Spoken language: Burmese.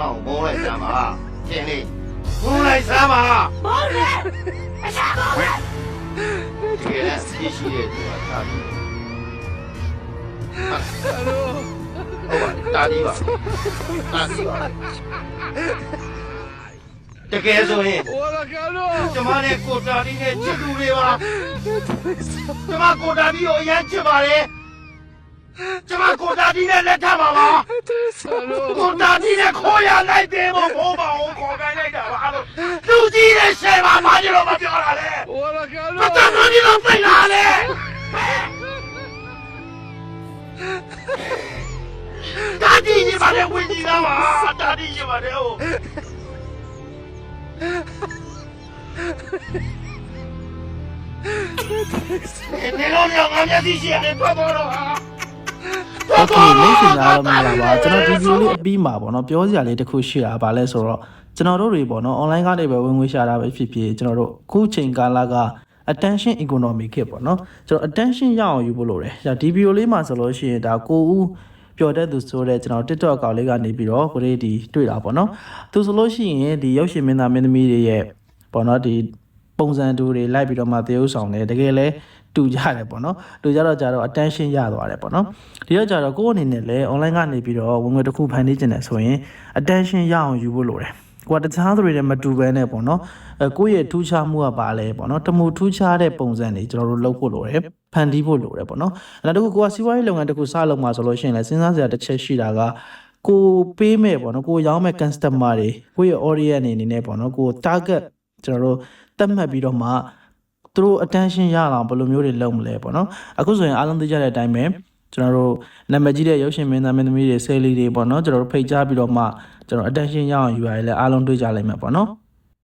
ငါ့ကိုမုန်းလိုက်စမ်းပါရှင်းလေးမုန်းလိုက်စမ်းပါမဟုတ်လေအစားကောင်းလေတကယ်လည်းသိရှိတဲ့သူကတာပြီးဟုတ်ပါတာပြီးပါတာပြီးပါတကယ်ဆိုရင် Hola, cabrón. ကျမနဲ့ကိုတာဒီနဲ့ချစ်သူတွေပါကျမကိုတာဒီကိုအရင်ချစ်ပါတယ် ကျမကိုတာဒီနဲ့လက်ထပ်ပါပါ Salud. ကိုတာဒီနဲ့ခေါ်ရလိုက်တယ်ဘို့ဘိုးပါအောင်ခေါ်ခိုင်းလိုက်တာပါလို့လူကြီးနဲ့ရှယ်ပါမကြီးလို့မပြောတာလေ Hola, မတတ် cabrón. ဘူးဒီလိုသိလာလေတာဒီကြီးပါလေဝင်ကြီးသားပါတာဒီကြီးပါလေဟိုနေလို့ညငါမျက်စိရှိရတယ်ထွက်ပေါ်တော့ဟာ โอเคမိတ်ဆွေများတော့မင်္ဂလာပါကျွန်တော်ဒီဗီဒီယိုလေးအပြီးမှာပေါ့နော်ပြောစရာလေးတစ်ခုရှိတာဗာလဲဆိုတော့ကျွန်တော်တို့တွေပေါ့နော် online ကနေပဲဝင်ငွေရှာတာပဲဖြစ်ဖြစ်ကျွန်တော်တို့အခုချိန်ကာလက attention economy ခေတ်ပေါ့နော်ကျွန်တော် attention ရအောင်ယူဖို့လိုတယ်။ဒီဗီဒီယိုလေးမှာဆိုလို့ရှိရင်ဒါကိုဦးပျော်တဲ့သူဆိုတဲ့ကျွန်တော် TikTok အကောင့်လေးကနေပြီးတော့ကိုလေးဒီတွေ့တာပေါ့နော်။သူဆိုလို့ရှိရင်ဒီရုပ်ရှင်မင်းသားမင်းသမီးတွေရဲ့ပေါ့နော်ဒီ ပုံစံတူတွေလိုက်ပြီးတော့မှသေုပ်ဆောင်တယ်တကယ်လဲတူကြတယ်ပေါ့နော်တူကြတော့ကြတော့ attention ရသွားတယ်ပေါ့နော်ဒီတော့ကြတော့ကိုယ့်အနေနဲ့လည်း online ကနေပြီးတော့ဝင်ငွေတစ်ခုဖန်တီးကျင်တယ်ဆိုရင် attention ရအောင်ယူဖို့လိုတယ်ကိုကတခြားသူတွေနဲ့မတူဘဲနဲ့ပေါ့နော်အဲကိုယ့်ရဲ့ထူးခြားမှုကပါလဲပေါ့နော်တမူထူးခြားတဲ့ပုံစံတွေကျွန်တော်တို့လုပ်ဖို့လိုတယ်ဖန်တီးဖို့လိုတယ်ပေါ့နော်အဲနောက်တစ်ခုကိုကစီးပွားရေးလုပ်ငန်းတစ်ခုစလုပ်မှာဆိုလို့ရှိရင်လည်းစဉ်းစားစရာတစ်ချက်ရှိတာကကိုပေးမဲ့ပေါ့နော်ကိုရောင်းမဲ့ customer တွေကိုယ့်ရဲ့ audience အနေနဲ့ပေါ့နော်ကို target ကျွန်တော်တို့သတ်မှတ်ပြီးတော့မှသူတို့ attention ရအောင်ဘယ်လိုမျိုးတွေလုပ်မလဲပေါ့နော်အခုဆိုရင်အားလုံးသိကြတဲ့အတိုင်းပဲကျွန်တော်တို့နာမည်ကြီးတဲ့ရုပ်ရှင်မင်းသားမင်းသမီးတွေ sale တွေပေါ့နော်ကျွန်တော်တို့ဖိတ်ကြားပြီးတော့မှကျွန်တော် attention ရအောင်ယူရတယ်လဲအားလုံးတွေ့ကြလိမ့်မယ်ပေါ့နော်